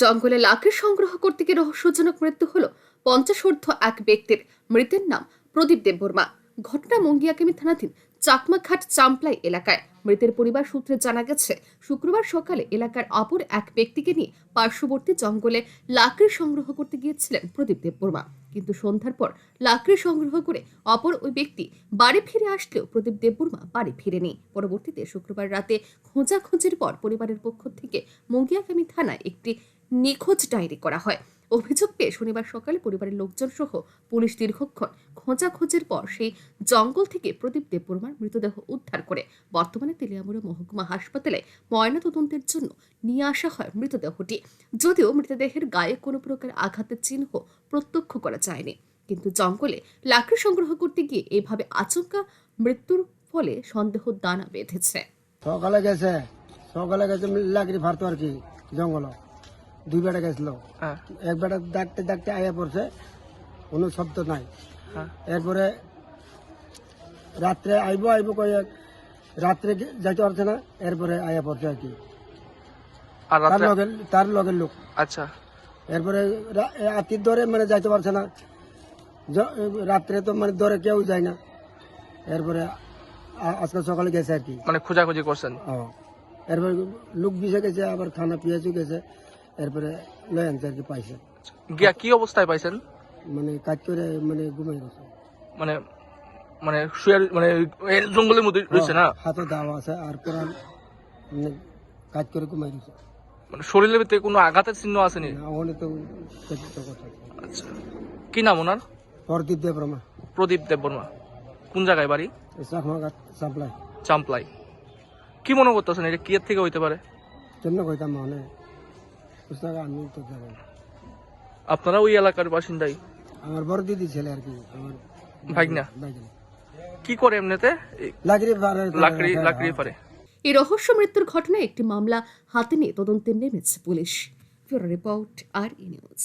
জঙ্গলে লাকড়ি সংগ্রহ করতে গিয়ে রহস্যজনক মৃত্যু হল পঞ্চাশোর্ধ এক ব্যক্তির। মৃতের নাম প্রদীপ দেববর্মা ঘটনা মঙ্গিয়াকামী থানাধীন চাকমাঘাট চাম্পলাই এলাকায়। মৃতের পরিবার সূত্রে জানা গেছে, শুক্রবার সকালে এলাকার অপর এক ব্যক্তিকে নিয়ে পার্শ্ববর্তী জঙ্গলে লাকড়ি সংগ্রহ করতে গিয়েছিলেন প্রদীপ দেববর্মা কিন্তু সন্ধ্যার পর লাকড়ি সংগ্রহ করে অপর ওই ব্যক্তি বাড়ি ফিরে আসলেও প্রদীপ দেববর্মা বাড়ি ফিরেনি। পরবর্তীতে শুক্রবার রাতে খোঁজাখুঁজির পর পরিবারের পক্ষ থেকে মঙ্গিয়াকামী থানায় একটি নিখোঁজ ডায়েরি করা হয়। অভিযোগ পেয়ে শনিবার সকালে পরিবারের লোকজন সহ পুলিশ দীর্ঘক্ষণ খোঁজাখোঁজের পর সেই জঙ্গল থেকে প্রদীপ দেববর্মার মৃতদেহ উদ্ধার করে বর্তমানে তেলিয়ামুড়া মহকুমা হাসপাতালে ময়নাতদন্তের জন্য নিয়ে আসা হয় মৃতদেহটি। যদিও মৃতদেহের গায়ে কোনো প্রকার আঘাতের চিহ্ন প্রত্যক্ষ করা যায়নি। কিন্তু জঙ্গলে লাকড়ি সংগ্রহ করতে গিয়ে এভাবে আচমকা মৃত্যুর ফলে সন্দেহ দানা বেঁধেছে। সকালে গেছে সকালে গেছে লাকড়ি ফারতো আর কি জঙ্গল। দুই বেটা গেছিল। হ্যাঁ। এক বেটা ডাকতে ডাকতে আয়া পড়ছে কোনো শব্দ নাই। হ্যাঁ। এরপরে রাত্রে আইব আইব কয়ে রাত্রে যাইতে পারছে না এরপরে আয়া পড়ছে আর কি। তার রাত্রে লগে তার লগের লোক। আচ্ছা। এরপরে রা- এ আতির ধরে মানে যাইতে পারছে না। রাত্রে তো মানে ধরে কেউ যায় না। এরপরে আ- আজকে সকালে গেছে আর কি। মানে খোঁজাখুঁজি করছেন। এরপরে লোক বিষে গেছে আবার খানা পেঁয়াজও গেছে। এরপরে লয় আনছে আর কি পাইছে। গিয়া কি অবস্থায় পাইছেন? মানে কাজ করে মানে ঘুমাই গেছে। মানে মানে শুয়ে মানে এই জঙ্গলের মধ্যে রয়েছে না? হাতে দাওয়া আছে আর কোরআন মানে কাজ করে ঘুমাই গেছে। মানে শরীরের ভিতরে কোনো আঘাতের চিহ্ন আসেনি? ওখানে তো কথা আচ্ছা। কি নাম ওনার? প্রদীপ দেব রমা প্রদীপ দেববর্মা কোন জায়গায় বাড়ি? চাকমাঘাট সাপ্লাই চাম্পলাই। কি মনে করতেছেন এটা কি এর থেকে হইতে পারে? জন্য কইতাম মানে পুস্তক আমি তো জানি আপনারা ওই এলাকার বাসিন্দাই? আমার বড় দিদি ছেলে আর কি আমার ভাগনা। কি করে এমনিতে? এই লাকড়ি লাকড়ি লাকড়ি পারে এই রহস্য মৃত্যুর ঘটনায় একটি মামলা হাতে নিয়ে তদন্তে নেমেছে পুলিশ। রিপোর্ট আর ই নিউজ।